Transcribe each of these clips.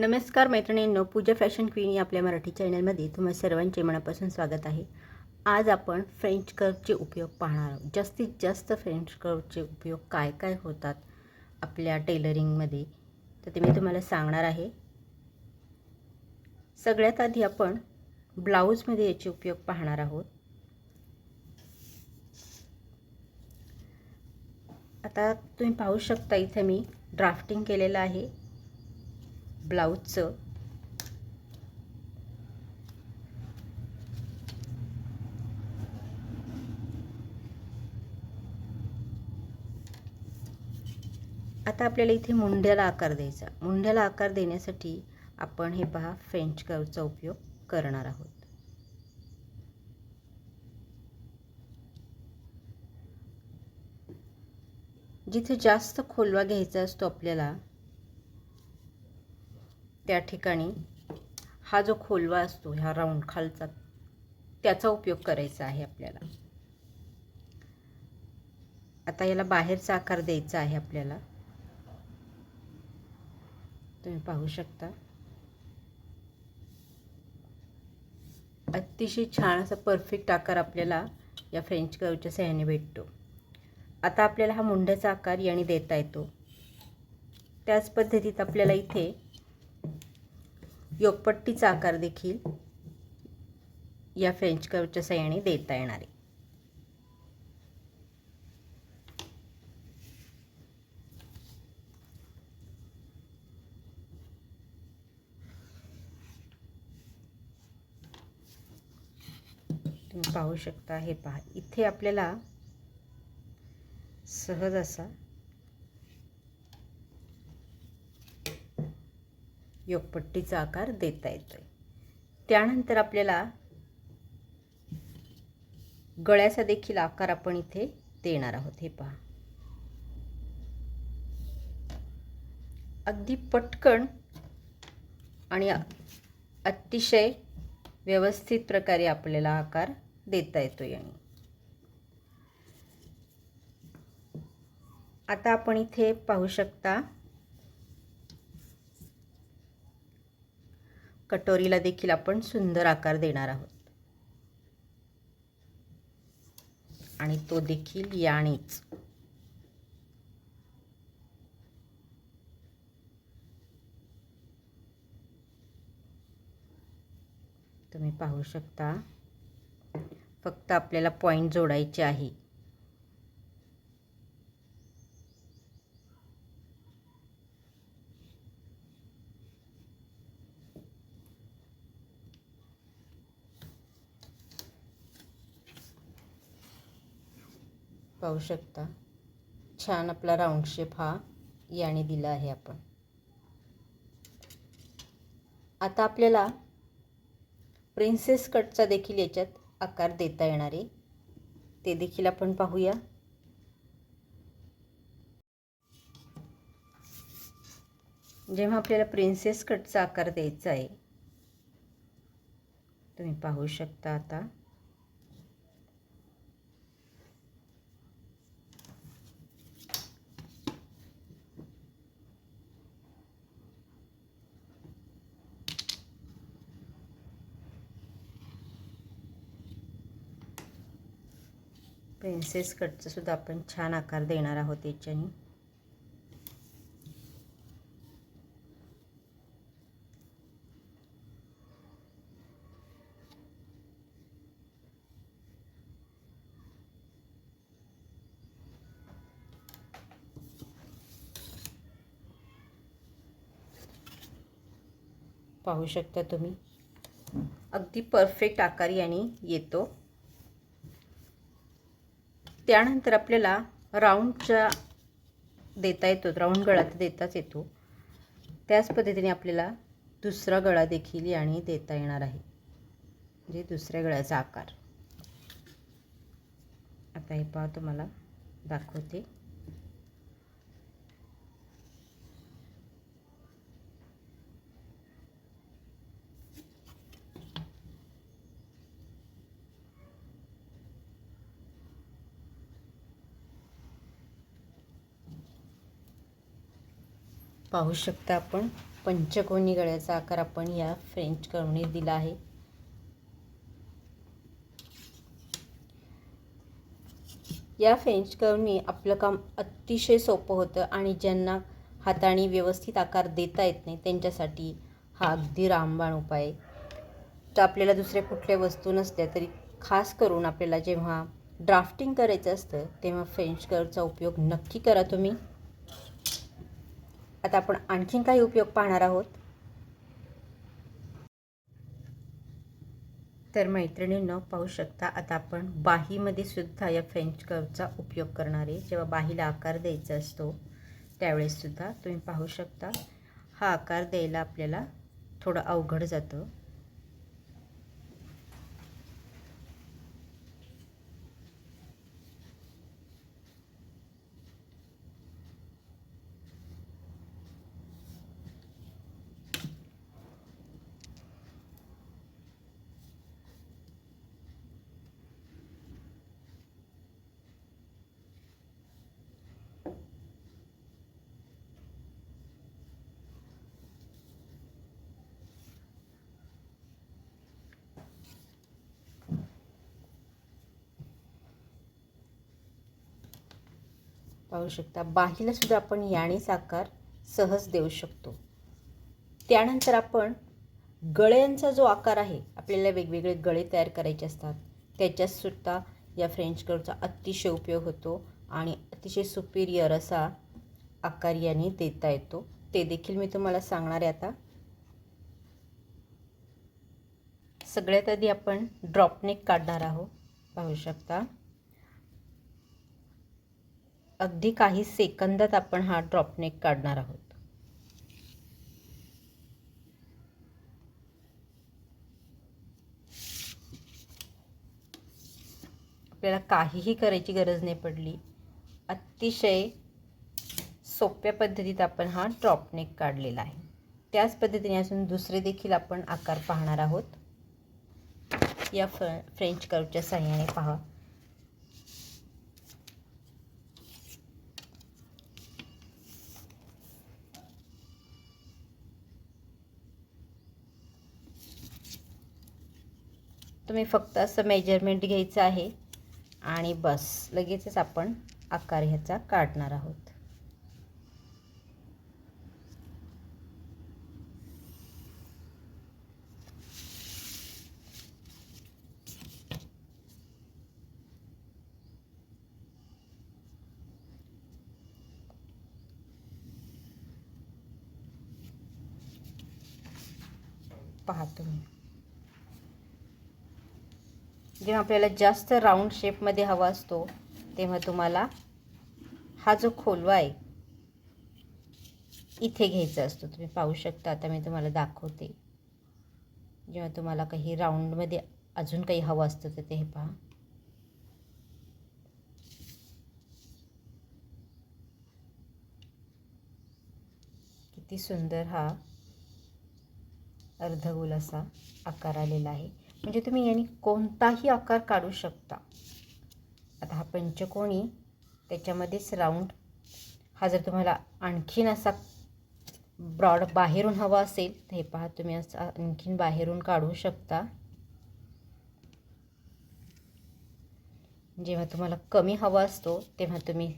नमस्कार मैत्रिणींनो पूजा fashion queen या आपल्या मराठी चॅनलमध्ये तुम्हा सर्वांचे मनापासून स्वागत आहे. आज आपण फ्रेंच कर्वचे उपयोग पाहणार आहोत. जास्तीत जास्त फ्रेंच कर्वचे उपयोग काय काय होतात आपल्या टेलरिंगमध्ये तर ते मी तुम्हाला सांगणार आहे. सगळ्यात आधी आपण ब्लाऊजमध्ये याचे उपयोग पाहणार आहोत. आता तुम्ही पाहू शकता इथे मी ड्राफ्टिंग केलेलं आहे. ब्लाऊजचं. आता आपल्याला इथे मुंड्याला आकार द्यायचा. मुंड्याला आकार देण्यासाठी आपण हे पहा फ्रेंच कर्वचा उपयोग करणार आहोत. जिथे जास्त खोलवा घ्यायचा असतो आपल्याला त्या ठिकाणी हा जो खोलवा असतो ह्या राऊंड खालचा त्याचा उपयोग करायचा आहे आपल्याला. आता याला बाहेरचा आकार द्यायचा आहे आपल्याला. तुम्ही पाहू शकता. अतिशय छान असा परफेक्ट आकार आपल्याला या फ्रेंच कर्वच्या सहाय्याने भेटतो. आता आपल्याला हा मुंड्याचा आकार याने देता येतो. त्याच पद्धतीत आपल्याला इथे योगपट्टीचा आकार देखील या फ्रेंच कर्वच्या सहाय्याने देता येणार आहे. तुम्ही पाहू शकता हे पहा. इथे आपल्याला सहज असा योगपट्टीचा आकार देता येतोय. त्यानंतर आपल्याला गळ्याचा देखील आकार आपण इथे देणार आहोत. हे पहा. अगदी पटकन आणि अतिशय व्यवस्थित प्रकारे आपल्याला आकार देता येतो याने. आता आपण इथे पाहू शकता कटोरीला देखील आपण सुंदर आकार देणार आहोत. आणि तो देखील यानेच तुम्ही पाहू शकता फक्त आपल्याला पॉईंट जोडायचे आहे. पाहू शकता. छान आपला राऊंड शेप हा याने दिला आहे आपण. आता आपल्याला प्रिन्सेस कटचा देखील याच्यात आकार देता येणार आहे. ते देखील आपण पाहूया. जेव्हा आपल्याला प्रिन्सेस कटचा आकार द्यायचा आहे तुम्ही पाहू शकता आता. प्रिन्सेस कटचा सुद्धा आपण छान आकार देणार आहोत याच्याने. पाहू शकता तुम्ही. अगदी परफेक्ट आकार याने येतो. त्यानंतर आपल्याला राऊंडच्या देता येतो राऊंड गळा तर देताच येतो. त्याच पद्धतीने आपल्याला दुसरा गळा देखील याने देता येणार आहे. म्हणजे दुसऱ्या गळ्याचा आकार. आता हे पहा तुम्हाला दाखवते. पाहू शकता आपण. पंचकोनी गळ्याचा आकार आपण या फ्रेंच कर्वने दिला आहे. या फ्रेंच कर्वनी आपलं काम अतिशय सोपं होतं आणि ज्यांना हाताने व्यवस्थित आकार देता येत नाही त्यांच्यासाठी हा अगदी रामबाण उपाय आहे. तर आपल्याला दुसऱ्या कुठल्या वस्तू नसल्या तरी खास करून आपल्याला जेव्हा ड्राफ्टिंग करायचं असतं तेव्हा फ्रेंच कर्वचा उपयोग नक्की करा तुम्ही. आता आपण आणखीन काही उपयोग पाहणार आहोत. तर मैत्रिणींनो पाहू शकता आता आपण बाहीमध्ये सुद्धा या फ्रेंच कर्वचा उपयोग करणार आहे. जेव्हा बाहीला आकार द्यायचा असतो त्यावेळेस सुद्धा तुम्ही पाहू शकता हा आकार द्यायला आपल्याला थोडं अवघड जातं. पाहू शकता. बाहीला सुद्धा आपण याणीच आकार सहज देऊ शकतो. त्यानंतर आपण गळ्यांचा जो आकार आहे आपल्याला वेगवेगळे गळे तयार करायचे असतात. त्याच्यातसुद्धा या फ्रेंच कर्वचा अतिशय उपयोग होतो आणि अतिशय सुपिरियर असा आकार याने देता येतो. ते देखील मी तुम्हाला सांगणार आहे आता. सगळ्यात आधी आपण ड्रॉपनेक काढणार आहोत. पाहू शकता. अगदी काही सेकंदात आपण हा ड्रॉपनेक काढणार आहोत. आपल्याला काहीही करायची गरज नाही पडली. अतिशय सोप्या पद्धतीत आपण हा ड्रॉपनेक काढलेला आहे. त्याच पद्धतीने असून दुसरे देखील आपण आकार पाहणार आहोत. या फ्र फ्रेंच कर्वच्या साह्याने पहा. तुम्ही फक्त असं मेजरमेंट घ्यायचं आहे. आणि बस लगेचच आपण आकार ह्याचा काढणार आहोत. पाहतो मी जेव्हा आपल्याला जास्त राऊंड शेपमध्ये हवा असतो तेव्हा तुम्हाला हा जो खोलवा आहे इथे घ्यायचा असतो. तुम्ही पाहू शकता आता मी तुम्हाला दाखवते. जेव्हा तुम्हाला काही राऊंडमध्ये अजून काही हवं असतं तर ते हे पहा. किती सुंदर हा अर्धगोल असा आकार आलेला आहे. म्हणजे तुम्ही याने कोणताही आकार काढू शकता. आता हा पंचकोणी त्याच्यामध्येच राऊंड हा जर तुम्हाला आणखीन असा ब्रॉड बाहेरून हवा असेल तर हे पहा तुम्ही असं आणखीन बाहेरून काढू शकता. जेव्हा तुम्हाला कमी हवा असतो तेव्हा तुम्ही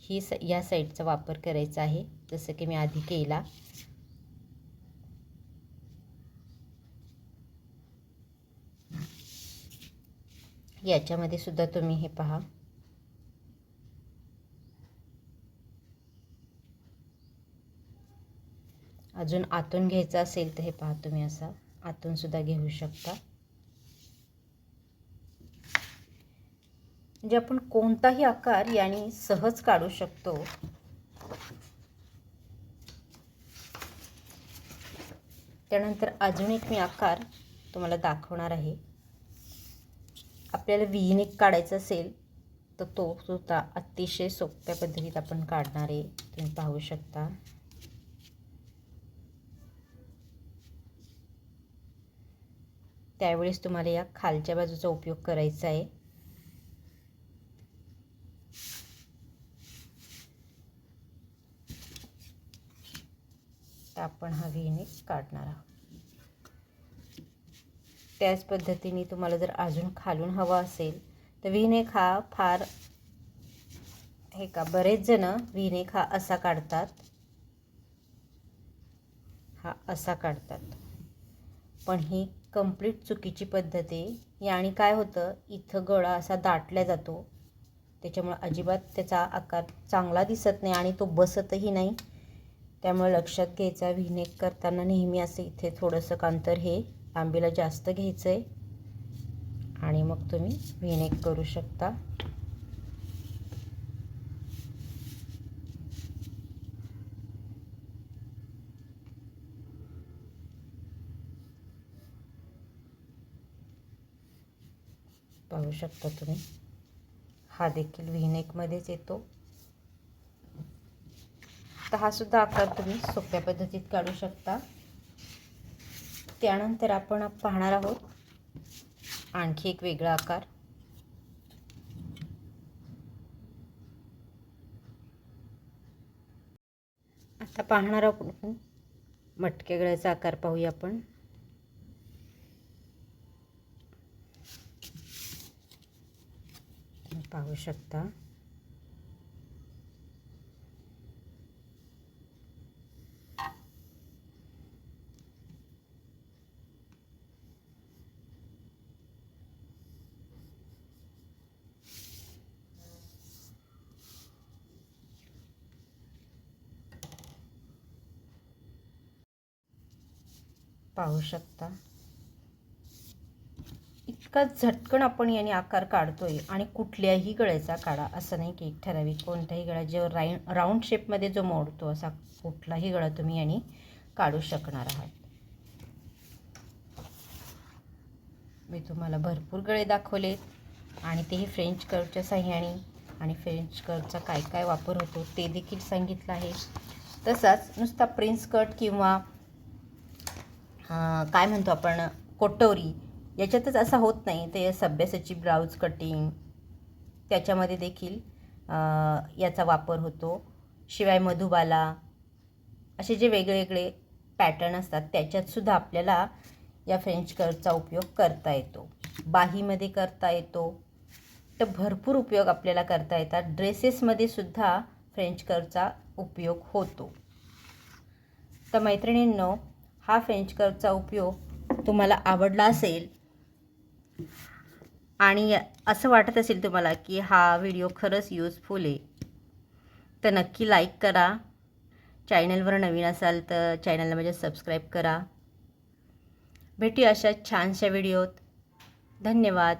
ही स या साईडचा वापर करायचा आहे जसं की मी आधी केला. याच्यामध्ये सुद्धा तुम्ही हे पहा. अजून आतून घ्यायचं असेल तर हे पहा तुम्ही असा. आतून सुद्धा घेऊ शकता. म्हणजे आपण कोणताही आकार याने सहज काढू शकतो. त्यानंतर अजून एक मी आकार तुम्हाला दाखवणार आहे. आपल्याला विहिणीक काढायचं असेल तर तो सुद्धा अतिशय सोप्या पद्धतीत आपण काढणार आहे. तुम्ही पाहू शकता. त्यावेळेस तुम्हाला या खालच्या बाजूचा उपयोग करायचा आहे. तर आपण हा विहिणीक काढणार आहोत. त्याच पद्धतीने तुम्हाला जर अजून खालून हवा असेल तर विनेक हा फार हे का बरेच जण विनेक हा असा काढतात. हा असा काढतात. पण ही कंप्लीट चुकीची पद्धत आहे. याने काय होतं इथं गळा असा दाटला जातो. त्याच्यामुळं अजिबात त्याचा आकार चांगला दिसत नाही आणि तो बसतही नाही. त्यामुळे लक्षात घ्यायचा विनेक करताना नेहमी असं इथे थोडंसं कांतर हे आंबीला जास्त घ्यायचं आहे आणि मग तुम्ही व्हिनेक करू शकता. पाहू शकता तुम्ही. हा देखील व्हिनेकमध्येच येतो. तर हा सुद्धा आकार तुम्ही सोप्या पद्धतीत काढू शकता. त्यानंतर आपण पाहणार आहोत आणखी एक वेगळा आकार. आता पाहणार आहोत आपण. गळ्याचा आकार पाहूया आपण. पाहू शकता. पाहू शकता. इतका झटकन आपण याने आकार काढतोय आणि कुठल्याही गळ्याचा काढा असं नाही की एक ठराविक कोणत्याही गळा जेव्हा राईन राऊंड शेपमध्ये जो मोडतो असा कुठलाही गळा तुम्ही याने काढू शकणार आहात. मी तुम्हाला भरपूर गळे दाखवले आणि तेही फ्रेंच कर्वच्या साह्याने आणि फ्रेंच कर्वचा काय काय वापर होतो ते देखील सांगितलं आहे. तसाच नुसता प्रिन्स कट किंवा काय म्हणतो आपण कोटोरी याच्यातच असा होत नाही. ते सभ्यसाची ब्लाऊज कटिंग त्याच्यामध्ये देखील याचा वापर होतो. शिवाय मधुबाला असे जे वेगवेगळे पॅटर्न असतात त्याच्यातसुद्धा आपल्याला या फ्रेंच कर्वचा उपयोग करता येतो. बाहीमध्ये करता येतो. तर भरपूर उपयोग आपल्याला करता येतात. ड्रेसेसमध्ये सुद्धा फ्रेंच कर्वचा उपयोग होतो. तर मैत्रिणींनो हा फ्रेंच कर्वचा उपयोग तुम्हाला आवडला असेल आणि असं वाटत असेल तुम्हाला की हा व्हिडिओ खरंच यूजफुल आहे तर नक्की लाईक करा. चॅनलवर नवीन असाल तर चॅनलला माझ्या सबस्क्राईब करा. भेटूया अशा छानशा व्हिडिओत धन्यवाद.